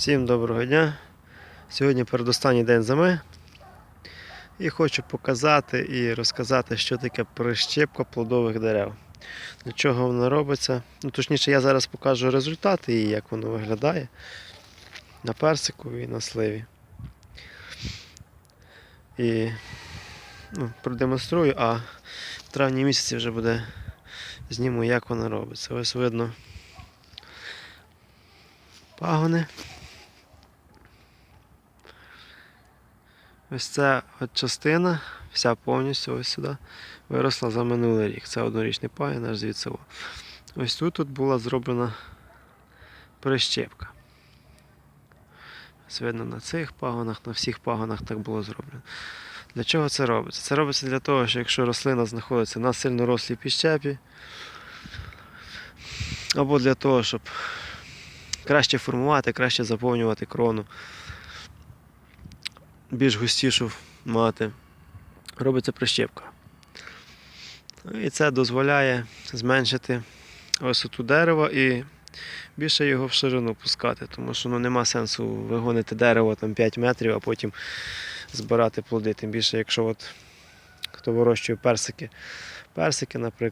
Всім доброго дня. Сьогодні передостанній день зими. І хочу показати і розказати, що таке прищепка плодових дерев. Для чого воно робиться. Ну, точніше, я зараз покажу результати і як воно виглядає на персику і на сливі. І ну, продемонструю, а в травні місяці вже буде зніму, як воно робиться. Ось видно пагони. Ось ця от частина, вся повністю ось сюди, виросла за минулий рік. Це однорічний пагін аж звідси. Ось тут, тут була зроблена прищепка. Ось видно на цих пагонах, на всіх пагонах так було зроблено. Для чого це робиться? Це робиться для того, що якщо рослина знаходиться на сильно рослій піщепі, або для того, щоб краще формувати, краще заповнювати крону, більш густішу мати. Робиться прищепка. І це дозволяє зменшити висоту дерева і більше його в ширину пускати, тому що ну, нема сенсу вигонити дерево там 5 метрів, а потім збирати плоди. Тим більше, якщо от, хто вирощує персики, персики, наприклад,